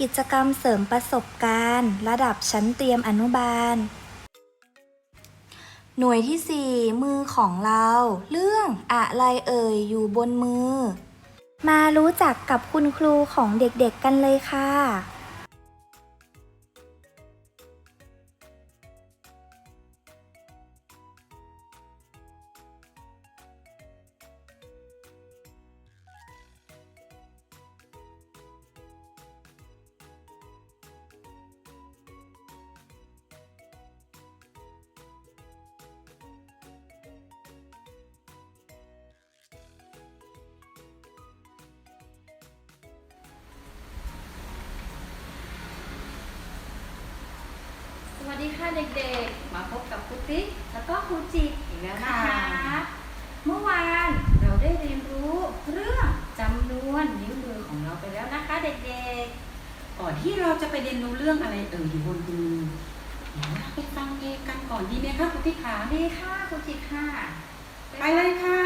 กิจกรรมเสริมประสบการณ์ ระดับชั้นเตรียมอนุบาล หน่วยที่ 4 มือของเรา เรื่องอะไรเอ่ยอยู่บนมือ มารู้จักกับคุณครูของเด็กๆกันเลยค่ะ ดีค่ะเด็กๆ มาพบกับครูติ๊กแล้วก็ครูจิตอีกแล้วนะคะค่ะเมื่อวานเราได้เรียนรู้เรื่องจำนวนนิ้วมือของเราไปแล้วนะคะเด็กก่อนที่เราจะไปเรียนรู้เรื่องอะไรเอ่ยอยู่บนมือเดี๋ยวเราไปฟังเพลงกันก่อนดีไหมคะคุณพี่ขาๆดีค่ะครูจิตค่ะ ไปเลยค่ะ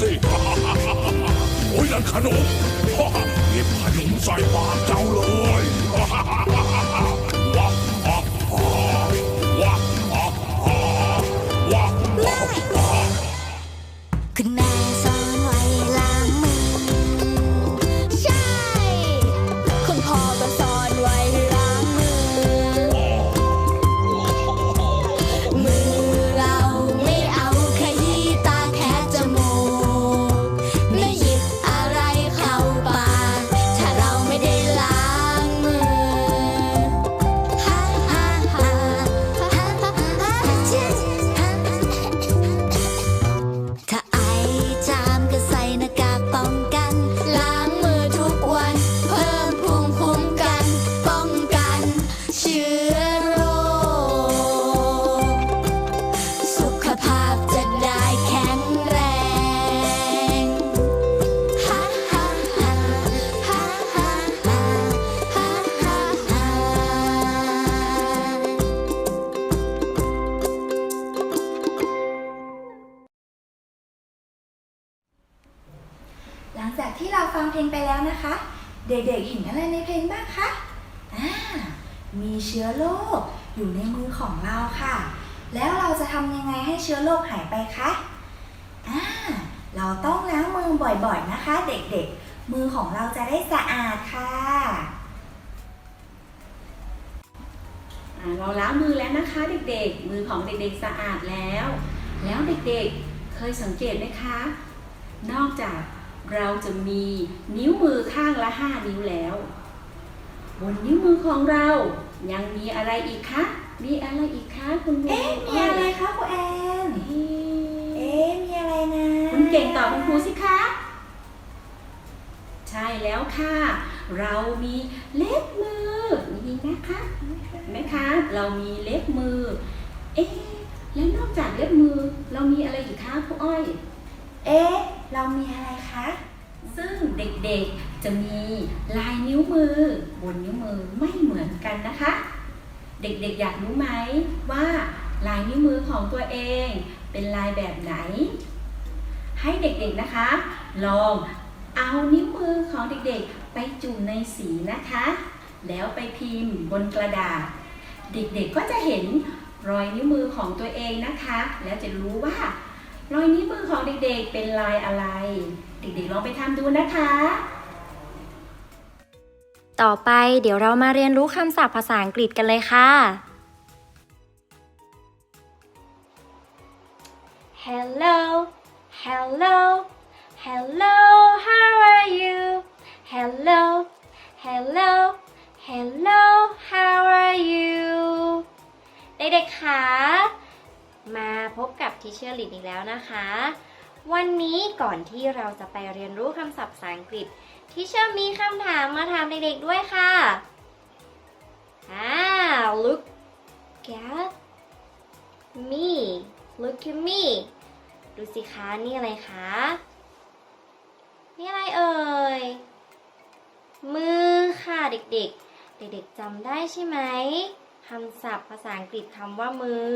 สิโอ้ยนั่นขนมหยิบขนมใส่ปากเจ้าเลย ที่เราฟังเพลงไปแล้วนะคะ เด็กๆเห็นอะไรในเพลงบ้างคะอ่ามีเชื้อโรคอยู่ในมือของเราค่ะ แล้วเราจะทำยังไงให้เชื้อโรคหายไปคะอ่าเราต้องล้างมือบ่อยๆนะคะ เด็กๆ มือของเราจะได้สะอาดค่ะเราล้างมือแล้วนะคะเด็กๆ มือของเด็กๆสะอาดแล้ว แล้วเด็กๆเคยสังเกตไหมคะ นอกจาก เราจะมีนิ้วมือข้างละ 5 นิ้วแล้ว บนนิ้วมือของเรา ยังมีอะไรอีกคะ มีอะไรอีกคะคุณครูเอ๊ะมีอะไรคะครูแอนเอ๊ะเอ๊ะมีอะไรนะคุณเก่งตอบคุณครูสิคะ ใช่แล้วค่ะ เรามีเล็บมือนี่นะคะเห็นไหมคะ เรามีเล็บมือ เอ๊ะแล้วนอกจากเล็บมือ เรามีอะไรอีกคะครูอ้อย เอ๊ะ เรามีอะไรคะ ซึ่งเด็กๆจะมีลายนิ้วมือบนนิ้วมือไม่เหมือนกันนะคะ เด็กๆอยากรู้ไหมว่าลายนิ้วมือของตัวเอง เป็นลายแบบไหน ให้เด็กๆนะคะ ลองเอานิ้วมือของเด็กๆ ไปจุ่มในสีนะคะ แล้วไปพิมพ์บนกระดาษ เด็กๆก็จะเห็นรอยนิ้วมือของตัวเองนะคะ แล้วจะรู้ว่า รอยนิ้วมือของเด็กๆ เป็นลายอะไร เด็กๆลองไปทำดูนะคะ ต่อไปเดี๋ยวเรามาเรียนรู้คำศัพท์ภาษาอังกฤษกันเลยค่ะ Hello Hello Hello how are you Hello Hello Hello how are you เด็กๆคะ มาพบกับทิเชอร์ลินอีกแล้วนะคะ วันนี้ก่อนที่เราจะไปเรียนรู้คำศัพท์ภาษาอังกฤษที่เชอร์มีคำถามมาถามเด็กๆด้วยค่ะอ่า look at me look at me ดูสิคะนี่อะไรคะนี่อะไรเอ่ยมือค่ะเด็กๆ เด็กๆจำได้ใช่ไหมคำศัพท์ภาษาอังกฤษคำว่ามือ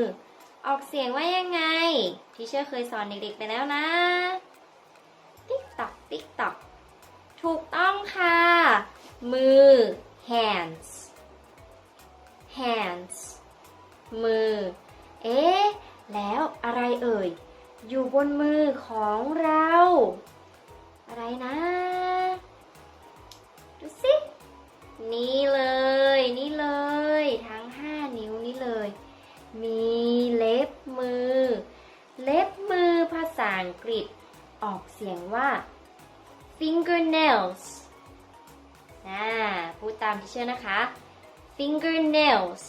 ออกเสียงว่ายังไงที่เชอร์เคยสอนเด็กๆไปแล้วนะ ติ๊กตอกติ๊กตอกถูกต้องค่ะ มือ hands hands มือ เอ๊ะ แล้วอะไรเอ่ย อยู่บนมือของเรา อะไรนะ ชื่อนะคะ fingernails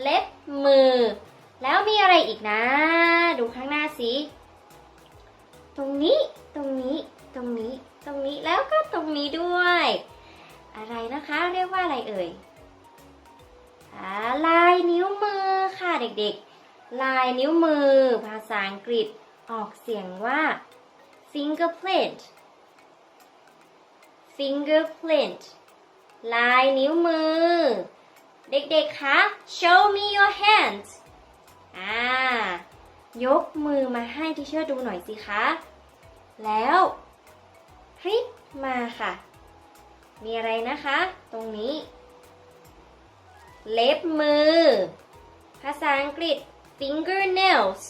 เล็บมือ แล้วมีอะไรอีกนะ ดูข้างหน้าสิ ตรงนี้ ตรงนี้ ตรงนี้ ตรงนี้ แล้วก็ตรงนี้ด้วย อะไรนะคะ เรียกว่าอะไรเอ่ยลายนิ้วมือค่ะเด็กๆ ลายนิ้วมือ ภาษาอังกฤษออกเสียงว่า fingerprint fingerprint ลายนิ้วมือ เด็กๆ คะ show me your hands อ่ายกมือมาให้ที่เชื่อดูหน่อยสิคะ แล้วพลิกมาค่ะ มีอะไรนะคะ ตรงนี้ เล็บมือ ภาษาอังกฤษ fingernails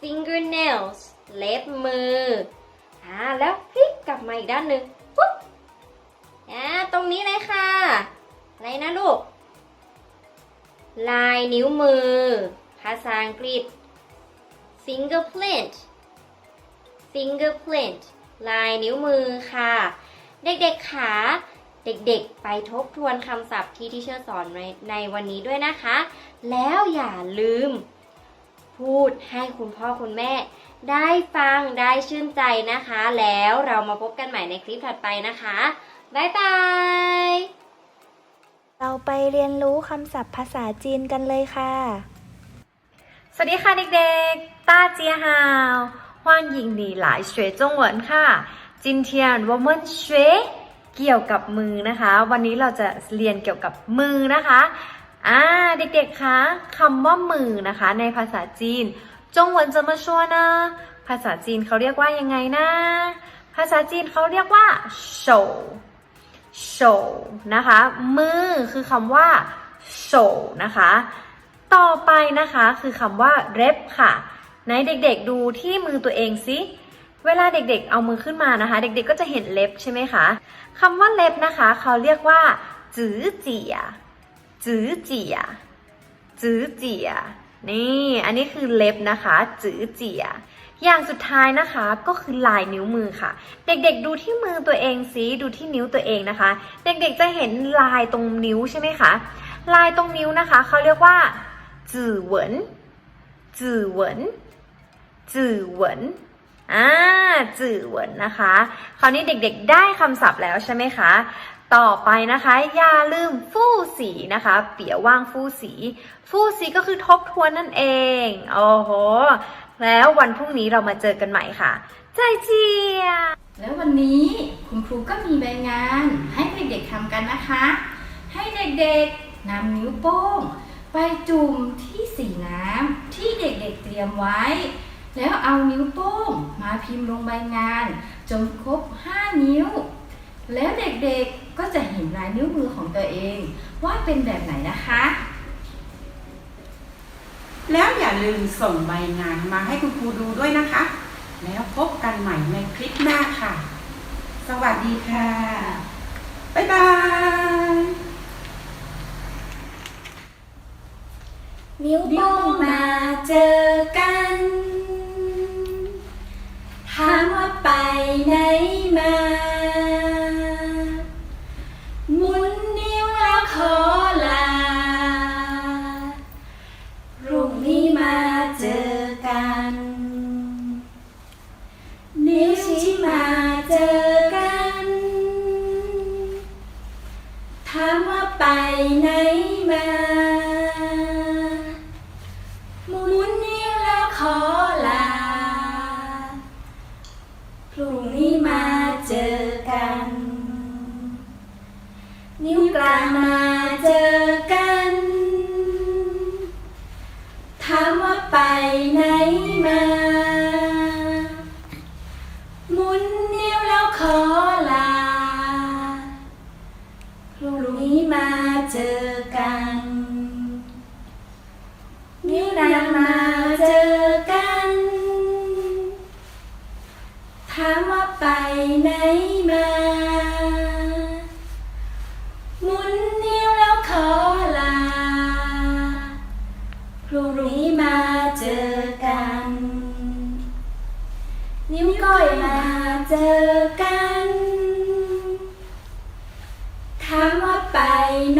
fingernails เล็บมือ อ่า แล้วพลิกกลับมาอีกด้านหนึ่งปุ๊บ อ่าตรงนี้เลยค่ะ อะไรนะลูก ลายนิ้วมือ ภาษาอังกฤษ fingerprint fingerprint ลายนิ้วมือค่ะ เด็กๆขาเด็กๆ ไปทบทวนคำศัพท์ที่ที่เชื่อสอนในในวันนี้ด้วยนะคะ แล้วอย่าลืม พูดให้คุณพ่อคุณแม่ ได้ฟังได้ชื่นใจนะคะ แล้วเรามาพบกันใหม่ในคลิปถัดไปนะคะ บ๊ายบาย เราไปเรียนรู้คำศัพท์ภาษาจีนกันเลยค่ะ สวัสดีค่ะเด็กๆ大家好欢迎你来学中文ค่ะ今天我们学เกี่ยวกับมือนะคะ วันนี้เราจะเรียนเกี่ยวกับมือนะคะอ่าเด็กๆคะคำว่ามือนะคะ ในภาษาจีนจงหวนจะมาชัวนะภาษาจีนเขาเรียกว่ายังไงนะ ภาษาจีนเขาเรียกว่าโฉ โฉนะคะ มือคือคำว่าโฉนะคะ ต่อไปนะคะคือคำว่าเร็บค่ะไหนเด็กๆดูที่มือตัวเองสิเวลาเด็กๆ เอามือขึ้นมานะคะ เด็กๆก็จะเห็นเล็บใช่ไหมคะคำว่าเล็บนะคะ เขาเรียกว่าจื้อเจียจื้อเจียจื้อเจียนี่ อันนี้คือเล็บนะคะจื้อเจีย อย่างสุดท้ายนะคะก็คือลายนิ้วมือค่ะ เด็กๆดูที่มือตัวเองสิดูที่นิ้วตัวเองนะคะ เด็กๆจะเห็นลายตรงนิ้วใช่ไหมคะลายตรงนิ้วนะคะเขาเรียกว่าจื่อเหวินจื่อเหวินจื่อเหวินอ่าจื่อเหวินนะคะ คราวนี้เด็กๆได้คำศัพท์แล้วใช่ไหมคะต่อไปนะคะ อย่าลืมฟู่สีนะคะ เปียว่างฟู่สี ฟู่สีก็คือทบทวนนั่นเอง โอ้โห แล้ววันพรุ่งนี้เรามาเจอกันใหม่ค่ะ ใจเจีย แล้ววันนี้คุณครูก็มีใบงานให้เด็กๆทำกันนะคะ ให้เด็กๆนำนิ้วโป้ง ไปจุ่มที่สีน้ำที่เด็กๆเตรียมไว้ แล้วเอานิ้วโป้งมาพิมพ์ลงใบงานจนครบ 5 นิ้ว แล้วเด็กๆก็จะเห็นลายนิ้วมือของตัวเอง ว่าเป็นแบบไหนนะคะ แล้วอย่าลืมส่งใบงานมาให้คุณครูดูด้วยนะคะ แล้วพบกันใหม่ในคลิปหน้าค่ะ สวัสดีค่ะ บ๊ายบาย นิ้วโป้งมาเจอกันถามว่าไปไหนมา เจอกัน นิ้วนางมาเจอกัน ถามว่าไปไหนมา หมุนนิ้วแล้วขอลา พรุ่งนี้มาเจอกัน นิ้วก้อยมาเจอกัน ถามว่าไปไหน